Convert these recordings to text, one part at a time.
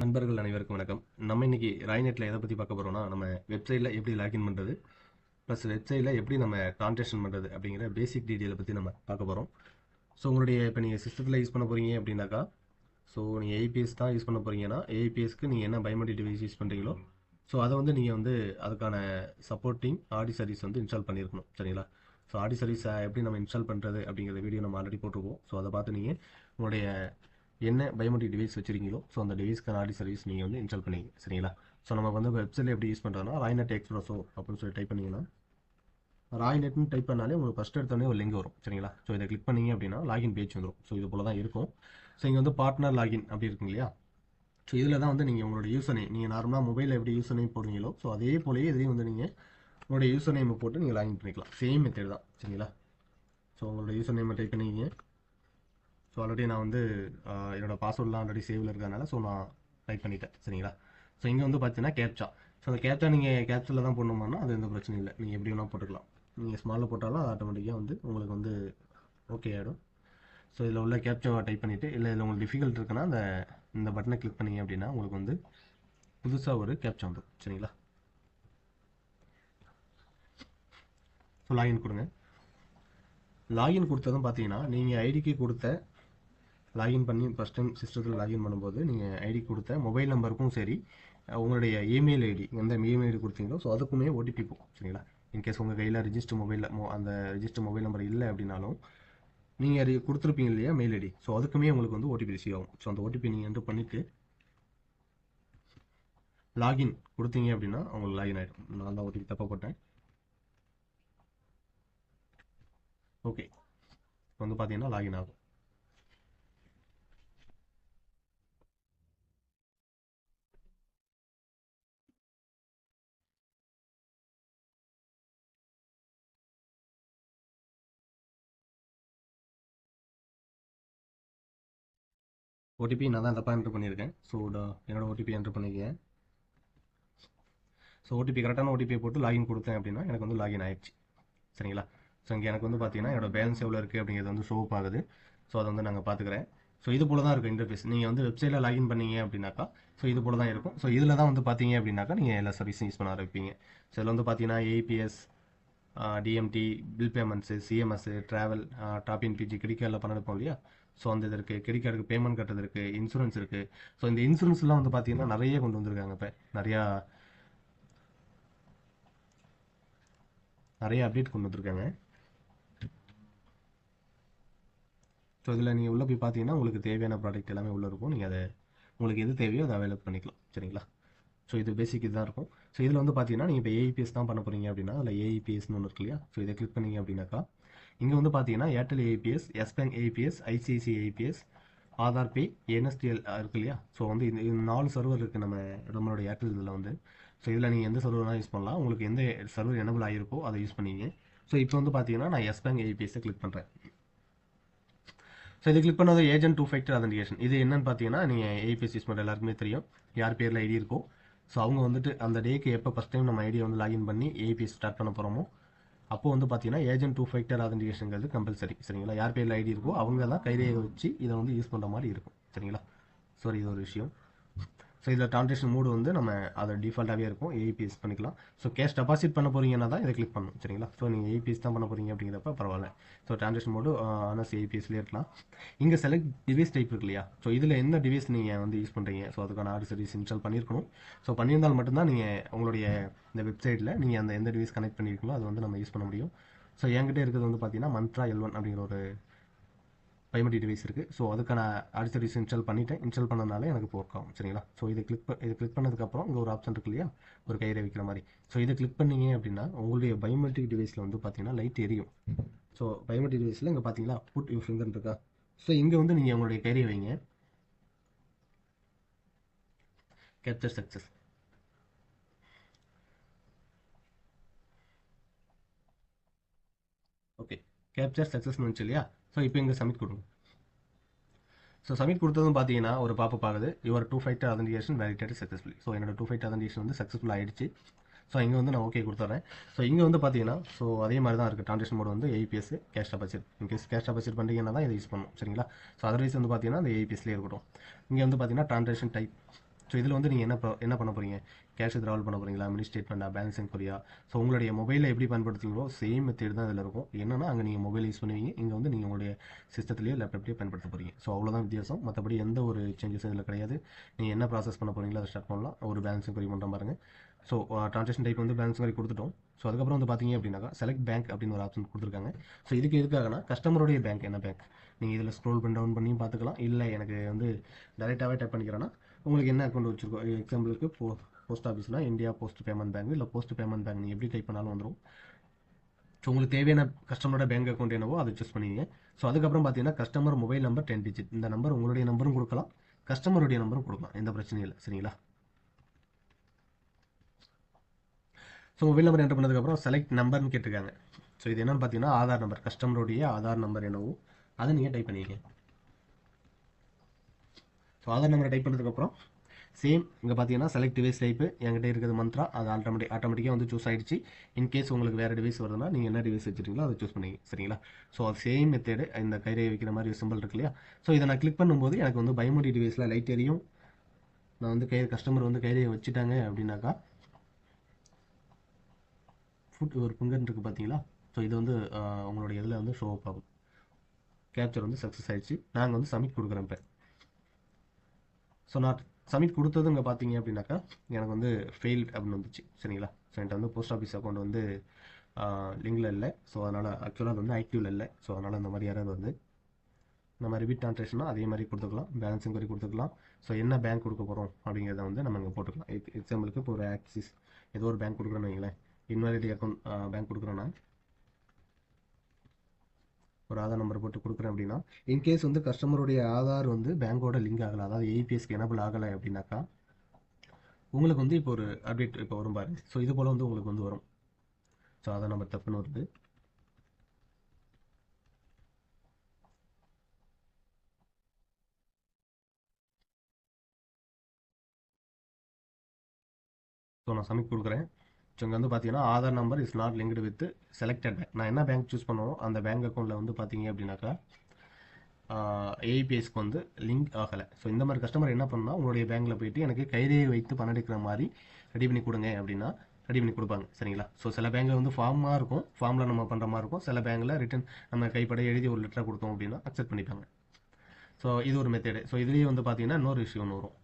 நண்பர்கள் அனைவருக்கும் வணக்கம். நம்ம இன்னைக்கு ராய்நெட்டில் எதை பற்றி பார்க்க போகிறோம்னா நம்ம வெப்சைட்டில் எப்படி லாகின் பண்ணுறது ப்ளஸ் வெப்சைட்டில் எப்படி நம்ம ட்ரான்சாக்ஷன் பண்ணுறது அப்படிங்கிற பேசிக் டீட்டெயிலை பற்றி நம்ம பார்க்க போகிறோம் ஸோ உங்களுடைய இப்போ நீங்கள் சிஸ்டத்தில் யூஸ் பண்ண போகிறீங்க அப்படின்னாக்கா ஸோ நீங்கள் ஏபிஎஸ் தான் யூஸ் பண்ண போகிறீங்கன்னா ஏபிஎஸ்க்கு நீங்கள் என்ன பயோமெட்ரிக் டிவைஸ் யூஸ் பண்ணுறீங்களோ ஸோ அதை வந்து நீங்கள் வந்து அதுக்கான சப்போர்ட்டிங் ஆடி சர்வீஸ் வந்து இன்ஸ்டால் பண்ணியிருக்கணும். சரிங்களா? ஸோ ஆடி சர்வீஸை எப்படி நம்ம இன்ஸ்டால் பண்ணுறது அப்படிங்கிற வீடியோ நம்ம ஆல்ரெடி போட்டிருக்கோம். ஸோ அதை பார்த்து நீங்கள் உங்களுடைய என்ன பயோமெட்ரிக் டிவைஸ் வச்சிருக்கீங்களோ ஸோ அந்த டிவைஸ்க்கான ஆடி சர்வீஸ் நீங்கள் வந்து இன்ஸ்டால் பண்ணிங்க சரிங்களா? ஸோ நம்ம வந்து வெப்சைட்டில் எப்படி யூஸ் பண்ணுறோன்னா ராய்நெட் எக்ஸ்பிரஸோ அப்படின்னு சொல்லி டைப் பண்ணிங்கன்னா ராய்நெட்னு டைப் பண்ணாலே உங்களுக்கு ஃபஸ்ட் எடுத்தோடனே ஒரு லிங்க் வரும் சரிங்களா? ஸோ இதை கிளிக் பண்ணீங்க அப்படின்னா லாகின் பேஜ் வந்துடும் ஸோ இது போல தான் இருக்கும். ஸோ இங்கே வந்து பார்ட்னர் லாகின் அப்படி இருக்குங்க இல்லையா? ஸோ இதில் தான் வந்து நீங்கள் உங்களோட யூசர் நேம் நீங்கள் நார்மலாக மொபைலில் எப்படி யூசர் நேம் போடுவீங்களோ ஸோ அதே போலயே இதையும் வந்து நீங்கள் உங்களோட யூசர் நேமை போட்டு நீங்கள் லாகின் பண்ணிக்கலாம். சேம் மெத்தட் தான் சரிங்களா? ஸோ உங்களோட யூசர் நேமை டைப் பண்ணிக்கிங்க ஸோ ஆல்ரெடி நான் வந்து என்னோடய பாஸ்வேர்ட்லாம் ஆல்ரெடி சேவில் இருக்கிறதுனால ஸோ நான் டைப் பண்ணிட்டேன் சரிங்களா? ஸோ இங்கே வந்து பார்த்தீங்கன்னா கேப்சா ஸோ அந்த கேப்சா நீங்கள் கேப்ச்சரில் தான் போடணுமானா அது எந்த பிரச்சனையும் இல்லை. நீங்கள் எப்படி வேணால் போட்டுக்கலாம். நீங்கள் ஸ்மாலில் போட்டாலும் ஆட்டோமேட்டிக்காக வந்து உங்களுக்கு வந்து ஓகே ஆகிடும் ஸோ இதில் உள்ள கேப்சாவை டைப் பண்ணிவிட்டு இல்லை இதில் உங்களுக்கு டிஃபிகல்ட் இருக்குன்னா அந்த இந்த பட்டனை கிளிக் பண்ணீங்க அப்படின்னா உங்களுக்கு வந்து புதுசாக ஒரு கேப்சா வந்துடும் சரிங்களா? ஸோ லாகின் கொடுங்க. லாகின் கொடுத்ததும் பார்த்தீங்கன்னா நீங்கள் ஐடிக்கு கொடுத்த லாகின் பண்ணி ஃபஸ்ட் டைம் சிஸ்டத்தில் லாகின் பண்ணும்போது நீங்கள் ஐடி கொடுத்த மொபைல் நம்பருக்கும் சரி உங்களுடைய இமெயில் ஐடி எந்த இமெயில் ஐடி கொடுத்தீங்களோ ஸோ அதுக்குமே ஓடிபி போகும் சரிங்களா? இன்கேஸ் உங்கள் கையில் ரிஜிஸ்டர் மொபைலில் அந்த ரிஜிஸ்டர் மொபைல் நம்பர் இல்லை அப்படின்னாலும் நீங்கள் அது கொடுத்துருப்பீங்க இல்லையா மெயில் ஐடி ஸோ அதுக்குமே உங்களுக்கு வந்து ஓடிபி ரிசீவ் ஆகும். ஸோ அந்த ஓடிபி நீங்கள் என்ட்ரு பண்ணிவிட்டு லாகின் கொடுத்தீங்க அப்படின்னா உங்களுக்கு லாகின் ஆகிடும் நான் தான் ஓடிபி தப்பாக போட்டேன். ஓகே இப்போ வந்து பார்த்தீங்கன்னா லாகின் ஆகும். ஓடிபி நான் தான் தப்பாக என்ட்ரு பண்ணியிருக்கேன். ஸோ என்னோட ஓடிபி என்ட்ரு பண்ணிக்கேன் ஸோ ஓடிபி கரெக்டான ஓடிபியை போட்டு லாகின் கொடுத்தேன் அப்படின்னா எனக்கு வந்து லாகின் ஆயிடுச்சு. சரிங்களா? ஸோ இங்கே எனக்கு வந்து பார்த்தீங்கன்னா என்னோட பேலன்ஸ் எவ்வளோ இருக்குது அப்படிங்கிறது வந்து ஷோப் ஆகுது. ஸோ அதை வந்து நாங்கள் பார்த்துக்கிறேன் ஸோ இது போல தான் இருக்கும் இன்டர்ஃபேஸ் நீங்கள் வந்து வெப்சைட்டில் லாகின் பண்ணீங்க அப்படின்னாக்கா ஸோ இது போல தான் இருக்கும். ஸோ இதில் தான் வந்து பார்த்தீங்க அப்படின்னாக்கா நீங்கள் எல்லா சர்வீஸும் யூஸ் பண்ண ஆரம்பிப்பீங்க. ஸோ இதில் வந்து பார்த்தீங்கன்னா ABS TMT bill payments CMS travel top PG credit பண்ணிருப்போம் இல்லையா? ஸோ அந்த இது இருக்குது கிரெடிட் கார்டுக்கு பேமெண்ட் கட்டுறதுக்கு இருக்குது இன்சூரன்ஸ் இருக்குது ஸோ இந்த இன்சூரன்ஸ்லாம் வந்து பார்த்தீங்கன்னா நிறைய கொண்டு வந்திருக்காங்க இப்போ. நிறையா நிறைய அப்டேட் கொண்டு வந்திருக்காங்க. ஸோ இதில் நீங்கள் உள்ளே போய் பார்த்தீங்கன்னா உங்களுக்கு தேவையான ப்ராடக்ட் எல்லாமே உள்ளே இருக்கும். நீங்கள் அதை உங்களுக்கு எது தேவையோ அதை அவைலபிள் பண்ணிக்கலாம். சரிங்களா? ஸோ இது பேசிக் இதுதான் இருக்கும். ஸோ இதில் வந்து பார்த்தீங்கன்னா நீங்கள் இப்போ ஏஇபிஎஸ் தான் பண்ண போகிறீங்க அப்படின்னா அதில் ஏஇபிஎஸ்னு ஒன்று இருக்கு இல்லையா? ஸோ இதை கிளிக் பண்ணீங்க அப்படின்னாக்கா இங்கே வந்து பார்த்தீங்கன்னா Airtel AEPS Yes Bank AEPS ICIC AEPS Aadhaar pay NSDL இருக்கு இல்லையா? ஸோ வந்து இந்த நாலு சர்வர் இருக்குது நம்ம நம்மளோட ஏர்டெல் இதில் வந்து. ஸோ இதில் நீங்கள் எந்த சர்வர்னா யூஸ் பண்ணலாம். உங்களுக்கு எந்த சர்வர் எனபிள் ஆகிருக்கோ அதை யூஸ் பண்ணிங்க. ஸோ இப்போ வந்து பார்த்தீங்கன்னா நான் எஸ் பேங்க் ஏபிஎஸ்ஸை கிளிக் பண்ணுறேன் ஸோ இது கிளிக் பண்ணது ஏஜென்ட் டூ ஃபேக்டர் அதன்டிகேஷன் இது என்னன்னு பார்த்தீங்கன்னா நீங்கள் ஏபிஎஸ் யூஸ் பண்ணுற எல்லாருக்குமே தெரியும். யார் பேரில் ஐடி இருக்கோ. ஸோ அவங்க வந்துட்டு அந்த டேக்கு எப்போ ஃபஸ்ட் டைம் நம்ம ஐடியை வந்து லாகின் பண்ணி ஏபிஎஸ் ஸ்டார்ட் பண்ண போகிறோமோ அப்போ வந்து பார்த்தீங்கன்னா ஏஜென்ட் டூ ஃபேக்டர் அதன்டிகேஷன்ங்கிறது கம்பல்சரி சரிங்களா? யார் பேரில் ஐடி இருக்கோ அவங்க தான் கைரேகை வச்சு இதை வந்து யூஸ் பண்ணுற மாதிரி இருக்கும். சரிங்களா? சாரி இது ஒரு விஷயம். ஸோ இதில் ட்ரான்சாக்ஷன் மூடு வந்து நம்ம அதை டிஃபால்ட்டாகவே இருக்கும். ஏபிஎஸ் பண்ணிக்கலாம். ஸோ கேஷ் டெபாசிட் பண்ண போறீங்கன்னா தான் இதை கிளிக் பண்ணணும் சரிங்களா? ஸோ நீங்கள் ஏபிஎஸ் தான் பண்ண போறீங்க அப்படிங்கிறப்ப பரவாயில்ல. ஸோ ட்ரான்சாக்ஷன் மூடு ஆனஸ் ஏபிஎஸ்லேயே இருக்கலாம். இங்கே செலக்ட் டிவைஸ் டைப் இருக்கு இல்லையா? ஸோ இதில் எந்த டிவைஸ் நீங்கள் வந்து யூஸ் பண்ணுறீங்க ஸோ அதுக்கான ஆர்டர் சர்வீஸ் இன்ஸ்டால் பண்ணியிருக்கணும். ஸோ பண்ணியிருந்தால் மட்டும்தான் நீங்கள் உங்களுடைய இந்த வெப்சைட்டில் நீங்கள் அந்த எந்த டிவைஸ் கனெக்ட் பண்ணியிருக்கீங்களோ அது வந்து நம்ம யூஸ் பண்ண முடியும். ஸோ என்கிட்ட இருக்கிறது வந்து பார்த்தீங்கன்னா மந்த்ரா எல் ஒன் அப்படிங்கிற ஒரு பயோமெட்ரிக் டிவைஸ் இருக்குது ஸோ அதுக்கான ஆடி சர்வீஸ் இன்ஸ்டால் பண்ணிவிட்டேன் இன்ஸ்டால் பண்ணனால எனக்கு இப்போ ஒர்க் ஆகும் சரிங்களா? ஸோ இதை கிளிக் இதை கிளிக் பண்ணதுக்கப்புறம் இங்கே ஒரு ஆப்ஷன் இருக்கு இல்லையா? ஒரு கையை வைக்கிற மாதிரி. ஸோ இதை கிளிக் பண்ணீங்க அப்படின்னா உங்களுடைய பயோமெட்ரிக் டிவைஸில் வந்து பார்த்தீங்கன்னா லைட் எரியும். ஸோ பயோமெட்ரிக் டிவைஸில் இங்கே பார்த்தீங்களா புட் யூ ஃபிங்கர் இருக்கா? ஸோ இங்கே வந்து நீங்கள் உங்களுடைய கையை வைங்க. கேப்சர் சக்ஸஸ் ஓகே கேப்சர் சக்ஸஸ்னு வந்துச்சு இல்லையா? ஸோ இப்போ இங்கே சப்மிட் கொடுங்க. ஸோ சப்மிட் கொடுத்ததும் பார்த்தீங்கன்னா ஒரு பாப்பு பார்க்குது your two fight authentication validate successfully so என்னோட டூ ஃபைட் அதன்டிகேஷன் வந்து சக்ஸஸ்ஃபுல் ஆயிடுச்சு. ஸோ இங்கே வந்து நான் ஓகே கொடுத்துட்றேன் ஸோ இங்கே வந்து பார்த்தீங்கன்னா ஸோ அதே மாதிரி தான் இருக்குது ட்ரான்சாக்ஷன் மோட் வந்து AEPS cash deposit in case cash deposit பண்ணுறீங்கன்னா தான் இதை யூஸ் பண்ணணும். சரிங்களா? ஸோ அதர்வைஸ் வந்து பார்த்தீங்கன்னா அந்த ஏபிஎஸ்லேயே இருக்கட்டும். இங்கே வந்து பார்த்தீங்கன்னா ட்ரான்சாக்ஷன் டைப் ஸோ இதில் வந்து நீங்கள் என்ன என்ன பண்ண போகிறீங்க கேஷ் ட்ராவல் பண்ண போகிறீங்களா மினி ஸ்டேட்மெண்ட்டா பேலன்ஸ் என்கொரியா ஸோ உங்களுடைய மொபைலில் எப்படி பயன்படுத்துகிறீங்களோ சேம் மெத்தேட் தான் இதில் இருக்கும். என்னன்னா அங்கே நீங்கள் மொபைல் யூஸ் பண்ணுவீங்க. இங்கே வந்து நீங்கள் உங்களுடைய சிஸ்டத்திலேயே லேப்டாப்லேயே பயன்படுத்த போகிறீங்க ஸோ அவ்வளோதான் வித்தியாசம். மற்றபடி எந்த ஒரு சேஞ்சஸும் இதில் கிடையாது. நீங்கள் என்ன ப்ராசஸ் பண்ண போகிறீங்களோ அதை ஸ்டார்ட் பண்ணலாம். ஒரு பேலன்ஸ் என்கொரி பண்ணுற பாருங்க. ஸோ ட்ரான்சாக்ஷன் டைப் வந்து பேலன்ஸ் மாதிரி கொடுத்துட்டோம். ஸோ அதுக்கப்புறம் வந்து பார்த்தீங்க அப்படின்னாக்கா செலக்ட் பேங்க் அப்படின்னு ஒரு ஆப்ஷன் கொடுத்துருக்காங்க. ஸோ இதுக்கு எதுக்காகனா கஸ்டமருடைய பேங்க் என்ன பேங்க் நீங்கள் இதில் ஸ்க்ரோல் பண்ணி டவுன் பண்ணியும் பார்த்துக்கலாம். இல்லை எனக்கு வந்து டைரெக்டாகவே டைப் பண்ணிக்கிறேன்னா உங்களுக்கு என்ன அக்கௌண்ட் வச்சுருக்கோம் எக்ஸாம்பிளுக்கு போ போஸ்ட் ஆஃபீஸ்னால் இந்தியா போஸ்ட் பேமெண்ட் பேங்க் இல்லை போஸ்ட் பேமெண்ட் பேங்க் நீங்கள் எப்படி டைப் பண்ணாலும் வந்துடும் ஸோ உங்களுக்கு தேவையான கஸ்டமரோட பேங்க் அக்கௌண்ட் என்னவோ அதை சூஸ் பண்ணுவீங்க ஸோ அதுக்கப்புறம் பார்த்தீங்கன்னா customer mobile number ten digit இந்த நம்பர் உங்களுடைய நம்பரும் கொடுக்கலாம். கஸ்டமருடைய நம்பரும் கொடுக்கலாம். எந்த பிரச்சனையும் இல்லை. சரிங்களா? ஸோ மொபைல் நம்பர் என்டர் பண்ணதுக்கப்புறம் செலக்ட் நம்பர்னு கேட்டிருக்காங்க. ஸோ இது என்னென்னு பார்த்தீங்கன்னா ஆதார் நம்பர் கஸ்டமருடைய ஆதார் நம்பர் என்னவோ அதை நீங்கள் டைப் பண்ணிக்கங்க ஸோ ஆதார் நம்பரை டைப் பண்ணதுக்கப்புறம் சேம் இங்கே பார்த்தீங்கன்னா செலக்ட் டிவைஸ் டைப்பு என்கிட்ட இருக்கிறது மந்த்ரா அது ஆட்டோமேட்டிக் ஆட்டோமேட்டிக்காக வந்து சூஸ் ஆயிடுச்சு. இன்கேஸ் உங்களுக்கு வேறு டிவைஸ் வருதுன்னா நீங்கள் என்ன டிவைஸ் வச்சுருக்கீங்களோ அதை சூஸ் பண்ணி சரிங்களா? ஸோ அது சேம் மெத்தேடு இந்த கைரை வைக்கிற மாதிரி சிம்பிள் இருக்கு இல்லையா? ஸோ இதை நான் கிளிக் பண்ணும்போது எனக்கு வந்து பயோமெட்ரிக் டிவைஸில் லைட் எரியும். நான் வந்து கை கஸ்டமர் வந்து கைரேயை வச்சுட்டாங்க அப்படின்னாக்கா ஃபுட் ஒரு ஃபிங்கர் இருக்குது பார்த்தீங்களா ஸோ இது வந்து உங்களுடைய இதில் வந்து ஷோ அப் ஆகும். கேப்சர் வந்து சக்ஸஸ் ஆயிடுச்சு. நாங்கள் வந்து சப்மிட் கொடுக்குறேன் இப்போ. ஸோ நான் சப்மிட் கொடுத்தது இங்கே பார்த்தீங்க அப்படின்னாக்கா எனக்கு வந்து ஃபெயில்ட் அப்படின்னு வந்துச்சு. சரிங்களா? ஸோ என்கிட்ட வந்து போஸ்ட் ஆஃபீஸ் அக்கௌண்ட் வந்து லிங்கில் இல்லை. ஸோ அதனால் ஆக்சுவலாக அது வந்து ஐக்யூவில் இல்லை. ஸோ அதனால் அந்த மாதிரி யாராவது வந்து இந்த மாதிரி ரிபீட் ட்ரான்சாக்ஷனா அதே மாதிரி கொடுத்துக்கலாம். பேலன்ஸ் இன்கொயரி கொடுத்துக்கலாம். ஸோ என்ன பேங்க் கொடுக்க போகிறோம் அப்படிங்கிறத வந்து நம்ம இங்கே போட்டுக்கலாம். எக்ஸாம்பிளுக்கு இப்போ ஒரு ஆக்சிஸ் ஏதோ ஒரு பேங்க் கொடுக்குறோன்னு வைங்களேன். இன்வாலிட்டி அக்கௌண்ட் பேங்க் கொடுக்குறோன்னா ஒரு ஆதார் நம்பர் போட்டு கொடுக்குறேன் அப்படின்னா இன்கேஸ் வந்து கஸ்டமருடைய ஆதார் வந்து பேங்கோட லிங்க் ஆகலை அதாவது ஏபிஎஸ்க்கு எனபிள் ஆகலை அப்படின்னாக்கா உங்களுக்கு வந்து இப்போ ஒரு அப்டேட் இப்போ வரும் பாருங்க. ஸோ இது போல் வந்து உங்களுக்கு வந்து வரும். ஸோ ஆதார் நம்பர் தப்புன்னு வருது. ஸோ நான் சப்மிட் கொடுக்குறேன். இங்கே வந்து பார்த்தீங்கன்னா Aadhaar number is not linked with selected bank நான் என்ன பேங்க் சூஸ் பண்ணுவோம் அந்த பேங்க் அக்கௌண்ட்டில் வந்து பார்த்தீங்க அப்படின்னாக்கா ஏபிஎஸ்க்கு வந்து லிங்க் ஆகலை. ஸோ இந்த மாதிரி கஸ்டமர் என்ன பண்ணால் உங்களுடைய பேங்க்கில் போயிட்டு எனக்கு கைரேகை வைத்து பணம் எடுக்கிற மாதிரி ரெடி பண்ணி கொடுங்க அப்படின்னா ரெடி பண்ணி கொடுப்பாங்க. சரிங்களா? ஸோ சில பேங்க்கில் வந்து ஃபார்மாக இருக்கும். ஃபார்மில் நம்ம பண்ணுற மாதிரி இருக்கும். சில பேங்க்கில் ரிட்டன் நம்ம கைப்பட எழுதி ஒரு லெட்டராக கொடுத்தோம் அப்படின்னா அக்செப்ட் பண்ணிப்பாங்க. ஸோ இது ஒரு மெத்தேடு ஸோ இதுலேயே வந்து பார்த்தீங்கன்னா இன்னொரு விஷயம் ஒன்று வரும்.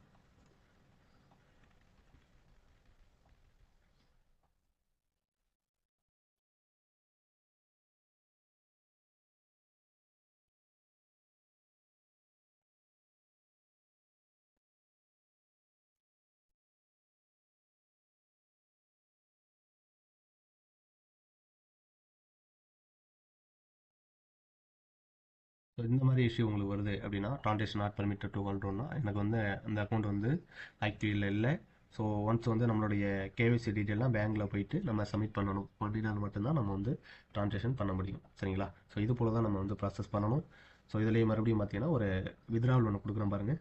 ஸோ இந்த மாதிரி இஷ்யூ உங்களுக்கு வருது அப்படின்னா ட்ரான்சேக்ஷன் நாட் பர்மிட்டட் டு கண்ட்ரோல்னா எனக்கு வந்து அந்த அக்கௌண்ட் வந்து ஆக்டிவில் இல்லை. ஸோ ஒன்ஸ் வந்து நம்மளுடைய கேவிசி டீட்டெயிலாம் பேங்க்கில் போயிட்டு நம்ம சப்மிட் பண்ணணும். பண்ணினால் மட்டும்தான் நம்ம வந்து ட்ரான்சேக்ஷன் பண்ண முடியும். சரிங்களா? ஸோ இது போல தான் நம்ம வந்து ப்ராசஸ் பண்ணணும். ஸோ இதுலேயே மறுபடியும் பார்த்தீங்கன்னா ஒரு வித்ராவல் ஒன்று கொடுக்குறேன் பாருங்கள்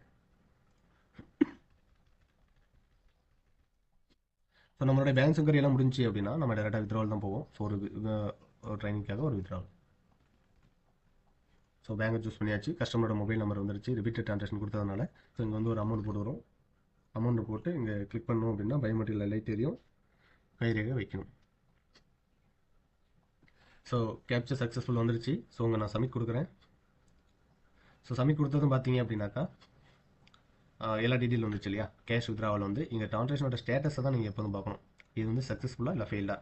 ஸோ நம்மளுடைய பேங்க் சங்கரி எல்லாம் முடிஞ்சு அப்படின்னா நம்ம டேரெக்டாக வித்ராவல் தான் போவோம். ஸோ ஒரு ஒரு ட்ரைனிங்காக ஒரு வித்ராவல் ஸோ பேங்கை சூஸ் பண்ணியாச்சு. கஸ்டமரோட மொபைல் நம்பர் வந்துருச்சு. ரிப்பீட்டட் ட்ரான்சாக்ஷன் கொடுத்ததுனால. ஸோ இங்கே வந்து ஒரு அமௌண்ட் போட்டு வரும். அமௌண்ட் போட்டு இங்கே கிளிக் பண்ணோம் அப்படின்னா பயோமெட்ரியில் லைட் தெரியும். கைரேகை வைக்கணும். ஸோ கேப்சர் சக்ஸஸ்ஃபுல் வந்துருச்சு. ஸோ உங்கள் நான் சமிட் கொடுக்குறேன். ஸோ சமிட் கொடுத்ததும் பார்த்தீங்க அப்படின்னாக்கா எல்லா டீட்டெயில் வந்துச்சு இல்லையா? கேஷ் வித்ராவில் வந்து இங்கே ட்ரான்சாக்ஷனோட ஸ்டேட்டஸை தான் நீங்கள் எப்போதும் பார்க்கணும். இது வந்து சக்ஸஸ்ஃபுல்லாக இல்லை ஃபெயிலாக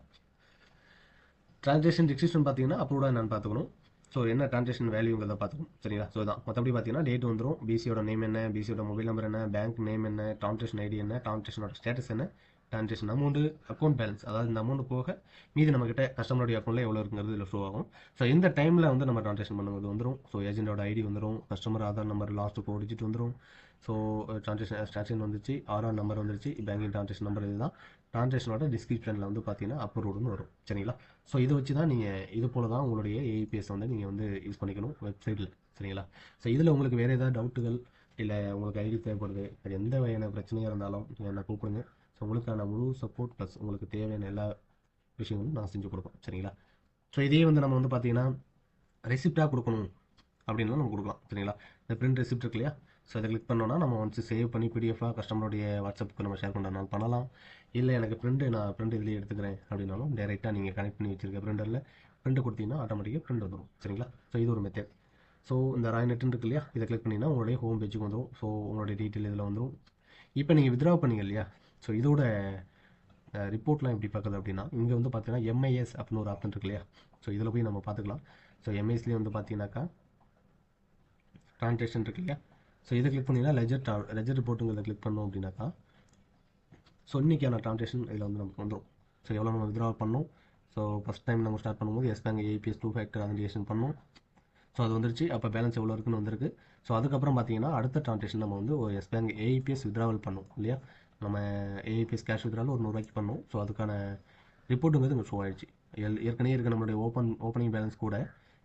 ட்ரான்சாக்ஷன் டிஸ்கிரிப்ஷன் பார்த்தீங்கன்னா அப்ரூவ்டாக என்னன்னு பார்த்துக்கணும். ஸோ என்ன ட்ரான்சாக்ஷன் வேல்யூங்கிறத பார்த்துக்கணும். சரிங்களா? ஸோ தான் மற்றபடி பார்த்தீங்கன்னா டேட் வந்துடும் பிசியோட நேம் என்ன? பிசியோட மொபைல் நம்பர் என்ன? பேங்க் நேம் என்ன? ட்ரான்சாக்ஷன் ஐடி என்ன? ட்ரான்சாக்ஷனோட ஸ்டேட்டஸ் என்ன? ட்ரான்சாக்ஷன் அமௌண்ட் அக்கௌண்ட் பேலன்ஸ் அதாவது இந்த அமௌண்ட் போக மீதி நம்மக்கிட்ட கஸ்டமருடைய அக்கௌண்ட்டில் எவ்வளோ இருக்குங்கிறது இதில் ஷோ ஆகும். ஸோ இந்த டைமில் வந்து நம்ம ட்ரான்சாக்ஷன் பண்ணும்போது வந்துடும் ஸோ ஏஜென்ட்டோட ஐடி வந்துடும் customer Aadhaar number last four digit வந்துடும் ஸோ ட்ரான்சாக்ஷன் ஸ்டாக்ஷன் வந்துச்சு. ஆர்ஆர் நம்பர் வந்துருச்சு. பேங்கிங் ட்ரான்சாக்ஷன் நம்பர் இதுதான். ட்ரான்சாக்ஷனோட டிஸ்கிரிப்ஷனில் வந்து பார்த்தீங்கன்னா அப்ரூவ்டுன்னு வரும். சரிங்களா? ஸோ இதை வச்சு தான் நீங்கள் இது போல தான் உங்களுடைய ஏபிஎஸ் வந்து நீங்கள் வந்து யூஸ் பண்ணிக்கணும் வெப்சைட்டில் சரிங்களா? ஸோ இதில் உங்களுக்கு வேறு ஏதாவது டவுட்டுகள் இல்லை உங்களுக்கு ஐடி தேவைப்படுது அது எந்த வகையான பிரச்சனையாக இருந்தாலும் நீங்கள் என்னை கூப்பிடுங்க. ஸோ உங்களுக்கான முழு சப்போர்ட் ப்ளஸ் உங்களுக்கு தேவையான எல்லா விஷயங்களும் நான் செஞ்சு கொடுப்போம் சரிங்களா? ஸோ இதே வந்து நம்ம வந்து பார்த்தீங்கன்னா ரெசிப்டாக கொடுக்கணும் அப்படின்லாம் நம்ம கொடுக்கலாம். சரிங்களா? இந்த பிரிண்ட் ரெசிப்ட் இருக்கு இல்லையா? ஸோ அதை கிளிக் பண்ணோன்னா நம்ம வந்து சேவ் பண்ணி பிடிஎஃபாக கஸ்டமருடைய வாட்ஸ்அப்புக்கு நம்ம ஷேர் பண்ணுறதுனால பண்ணலாம். இல்லை எனக்கு பிரிண்ட்டு நான் பிரிண்ட் இதுலேயே எடுத்துக்கிறேன் அப்படின்னாலும் டேரெக்டாக நீங்கள் கனெக்ட் பண்ணி வச்சிருக்க பிரிண்டரில் பிரிண்ட் கொடுத்தீங்கன்னா ஆட்டோமேட்டிக்காக பிரிண்ட் வந்துடும் சரிங்களா? ஸோ இது ஒரு மெத்தட் ஸோ இந்த ராய் நெட் இருக்கு இல்லையா? இதை கிளிக் பண்ணிங்கன்னா உங்களுடைய ஹோம் பேஜுக்கு வந்துடும் ஸோ உங்களுடைய டீட்டெயில் இதில் வந்துடும் இப்போ நீங்கள் வித்ரா பண்ணீங்க இல்லையா? ஸோ இதோட ரிப்போர்ட்லாம் எப்படி பார்க்குறது அப்படின்னா இங்கே வந்து பார்த்தீங்கன்னா எம்ஐஎஸ் அப்படின்னு ஒரு ஆப்ஷன் இருக்கு இல்லையா? ஸோ இதில் போய் நம்ம பார்த்துக்கலாம். ஸோ எம்ஐஎஸ்லேயே வந்து பார்த்தீங்கன்னாக்கா ட்ரான்ஸ்லேஷன் இருக்கு இல்லையா? ஸோ இதை கிளிக் பண்ணிங்கன்னா லெஜர் லெஜர் ரிப்போர்ட்டுங்கிறத கிளிக் பண்ணோம் அப்படின்னாக்கா ஸோ இன்றைக்கான ட்ரான்ஸ்லேஷன் இதில் வந்து நமக்கு வந்துடும் ஸோ எவ்வளோ நம்ம வித்ரா பண்ணோம்? ஸோ ஃபஸ்ட் டைம் நம்ம ஸ்டார்ட் பண்ணும்போது Yes Bank AEPS two factor authentication பண்ணோம். ஸோ அது வந்துருச்சு. அப்போ பேலன்ஸ் எவ்வளோ இருக்குன்னு வந்திருக்கு. ஸோ அதுக்கப்புறம் பார்த்தீங்கன்னா அடுத்த ட்ரான்ஸ்லேஷன் நம்ம வந்து ஒரு எஸ் பேங்க் ஏபிஎஸ் வித்ராவல் பண்ணோம் இல்லையா? நம்ம ஏஐபிஎஸ் கேஷ் வித்ராலும் ஒரு நூறுரூவாய்க்கு பண்ணோம். ஸோ அதுக்கான ரிப்போர்ட்டுங்கிறது இங்கே ஷோ ஆயிடுச்சு. எல் ஏற்கனவே இருக்க நம்மளுடைய ஓப்பன் ஓப்பனிங் பேலன்ஸ் கூட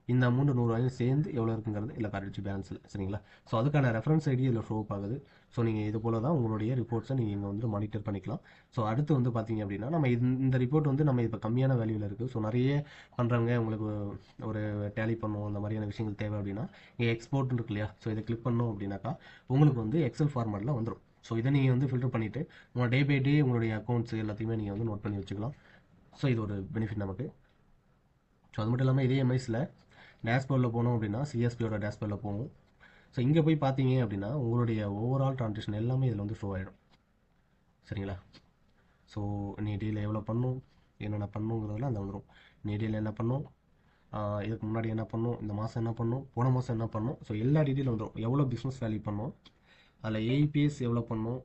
இந்த அமௌண்ட் நூறுரூவாயும் சேர்ந்து எவ்வளோ இருக்குங்கிறது இல்லை காட்டிடுச்சு பேலன்ஸில் சரிங்களா? ஸோ அதுக்கான ரெஃபரன்ஸ் ஐடி இதில் ஷோ ஆகுது. ஸோ நீங்கள் இது போல தான் உங்களுடைய ரிப்போர்ட்ஸை நீங்கள் இங்கே வந்து மானிட்டர் பண்ணிக்கலாம். ஸோ அடுத்து வந்து பார்த்தீங்க அப்படின்னா நம்ம இந்த- ரிப்போர்ட் வந்து நம்ம இப்போ கம்மியான வேல்யூவில் இருக்குது ஸோ நிறைய பண்ணுறவங்க உங்களுக்கு ஒரு டேலி பண்ணுவோம் அந்த மாதிரியான விஷயங்கள் தேவை அப்படின்னா இங்கே எக்ஸ்போர்ட் இருக்கு இல்லையா? ஸோ இதை கிளிக் பண்ணோம் அப்படின்னாக்கா உங்களுக்கு வந்து எக்ஸல் ஃபார்மேட்டில் வந்துடும் ஸோ இதை நீங்கள் வந்து ஃபில்டர் பண்ணிவிட்டு உங்கள் டே பை டே உங்களுடைய அக்கௌண்ட்ஸ் எல்லாத்தையுமே நீங்கள் வந்து நோட் பண்ணி வச்சுக்கலாம். ஸோ இது ஒரு பெனிஃபிட் நமக்கு. ஸோ அது மட்டும் இல்லாமல் இதே எம்ஐஸில் டேஷ்போர்டில் போனோம் அப்படின்னா சிஎஸ்பியோட டேஷ்போர்டில் போகும். ஸோ இங்கே போய் பார்த்தீங்க அப்படின்னா உங்களுடைய ஓவரால் ட்ரான்ஸேஷன் எல்லாமே இதில் வந்து ஷோ ஆகிடும் சரிங்களா? ஸோ நீ டீல் எவ்வளோ பண்ணும் என்னென்ன பண்ணுங்கிறதெல்லாம் அந்த வந்துடும் நீ டீல் என்ன பண்ணும் இதுக்கு முன்னாடி என்ன பண்ணும் இந்த மாதம் என்ன பண்ணும் போன மாதம் என்ன பண்ணும் ஸோ எல்லா டீட்டெயிலும் வந்துடும் எவ்வளோ பிஸ்னஸ் வேல்யூ பண்ணோம் அதில் ஏபிஎஸ் எவ்வளோ பண்ணோம்?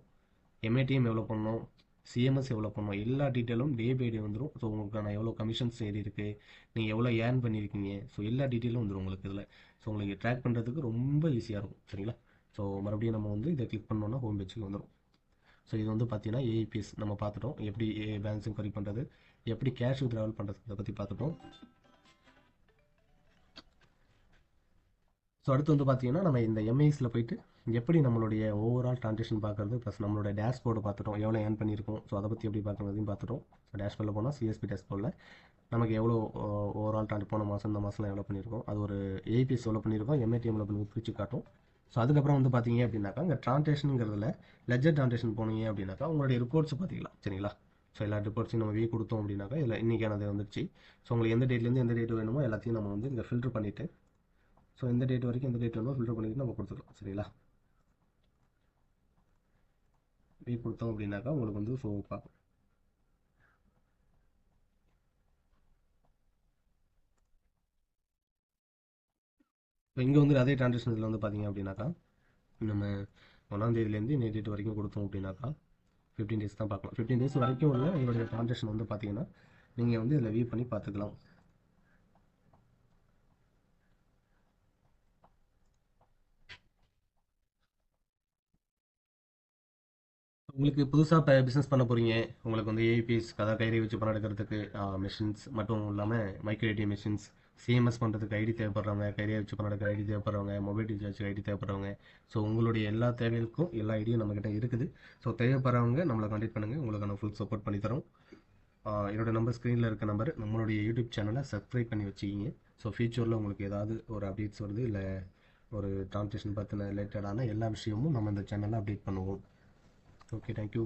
எம்ஏடிஎம் எவ்வளோ பண்ணோம்? சிஎம்எஸ் எவ்வளோ பண்ணோம்? எல்லா டீட்டெயிலும் டே பை டே வந்துடும் ஸோ உங்களுக்கான எவ்வளோ கமிஷன்ஸ் ஏறி இருக்குது நீங்கள் எவ்வளோ ஏர்ன் பண்ணியிருக்கீங்க ஸோ எல்லா டீட்டெயிலும் வந்துடும் உங்களுக்கு இதில். ஸோ உங்களுக்கு ட்ராக் பண்ணுறதுக்கு ரொம்ப ஈஸியாக இருக்கும். சரிங்களா? ஸோ மறுபடியும் நம்ம வந்து இதை கிளிக் பண்ணோன்னா ஹோம் பேஜுக்கு வந்துடும் ஸோ இது வந்து பார்த்தீங்கன்னா ஏஇபிஎஸ் நம்ம பார்த்துட்டோம். எப்படி பேலன்ஸ் இன்கொயரி பண்ணுறது எப்படி கேஷ் வித்ராவல் பண்ணுறது இதை பற்றி பார்த்துட்டோம். ஸோ அடுத்து வந்து பார்த்தீங்கன்னா நம்ம இந்த எம்ஐஸில் போயிட்டு எப்படி நம்மளுடைய ஓவரால் ட்ரான்சாக்ஷன் பார்க்குறது? ப்ளஸ் நம்மளோட டேஷ்போர்டு பார்த்துட்டோம். எவ்வளோ ஏர்ன் பண்ணியிருக்கோம்? ஸோ அதை பற்றி எப்படி பார்க்குறதையும் பார்த்துட்டோம். டேஷ்போர்டில் போனால் சிஎஸ்பி டேஷ்போர்டில் நமக்கு எவ்வளோ ஓவரால் ட்ரான் போன மாதம் இந்த மாதம்லாம் எவ்வளோ பண்ணியிருக்கோம்? அது ஒரு ஏபிஎஸ் எவ்வளோ பண்ணியிருக்கோம்? எம்ஏடிஎம் எவ்வளோ பண்ணி பிரித்து காட்டும். ஸோ அதுக்கப்புறம் வந்து பார்த்தீங்க அப்படின்னாக்கா இந்த ட்ரான்சாக்ஷனுங்கிறதுல லெஜர் ட்ரான்சாக்ஷன் போனீங்க அப்படின்னாக்கா உங்களுடைய ரிப்போர்ட்ஸ் பார்த்துக்கலாம். சரிங்களா? ஸோ எல்லா ரிப்போர்ட்ஸையும் நம்ம வீ கொடுத்தோம் அப்படின்னாக்கா இதில் இன்றைக்கானது வந்துருச்சு. ஸோ உங்களுக்கு எந்த டேட்லேருந்து எந்த டேட் வேணுமோ எல்லாத்தையும் நம்ம வந்து இங்கே ஃபில்டர் பண்ணிவிட்டு ஸோ எந்த டேட் வரைக்கும் எந்த டேட் வேணுமோ ஃபில்டர் பண்ணிட்டு நம்ம கொடுத்துக்கலாம். சரிங்களா? வீ கொடுத்தோம் அப்படின்னாக்கா உங்களுக்கு வந்து ஷோ இப்போ இங்கே வந்து அதே டிரான்சாக்ஷன் இதில் வந்து பார்த்தீங்க அப்படின்னாக்கா நம்ம ஒன்றாந்தேதியிலேருந்து இன்னைய டேட் வரைக்கும் கொடுத்தோம் அப்படின்னாக்கா ஃபிஃப்டீன் டேஸ் தான் பார்க்கலாம். ஃபிஃப்டீன் டேஸ் வரைக்கும் உள்ள உங்களுடைய டிரான்சாக்ஷன் வந்து பார்த்தீங்கன்னா நீங்கள் வந்து இதில் வியூ பண்ணி பார்த்துக்கலாம். உங்களுக்கு புதுசாக இப்போ பிஸ்னஸ் பண்ண போகிறீங்க உங்களுக்கு வந்து ஏபிஎஸ் அதாவது கைரே வச்சு பணம் எடுக்கிறதுக்கு மிஷின்ஸ் மட்டும் இல்லாமல் மைக்ரோ ஏடிஎம் மிஷின்ஸ் சிஎம்எஸ் பண்ணுறதுக்கு ஐடி தேவைப்படுறவங்க கைரே வச்சு பணம் எடுக்கிற ஐடி தேவைப்படுறவங்க மொபைல் ரீசார்ஜ் ஐடி தேவைப்படுறவங்க. ஸோ உங்களுடைய எல்லா தேவைகளுக்கும் எல்லா ஐடியும் நம்மக்கிட்ட இருக்குது. ஸோ தேவைப்படுறவங்க நம்மளை கான்டெக்ட் பண்ணுங்கள் உங்களுக்கான ஃபுல் சப்போர்ட் பண்ணி தரோம். என்னோட நம்பர் ஸ்க்ரீனில் இருக்க நம்பர் நம்மளுடைய யூடியூப் சேனலை சப்ஸ்கிரைப் பண்ணி வச்சுக்கிங்க. ஸோ ஃபியூச்சரில் உங்களுக்கு ஏதாவது ஒரு அப்டேட்ஸ் வருது இல்லை ஒரு டிரான்ஸ்லேஷன் பற்றின ரிலேட்டடான எல்லா விஷயமும் நம்ம இந்த சேனலில் அப்டேட் பண்ணுவோம். Okay thank you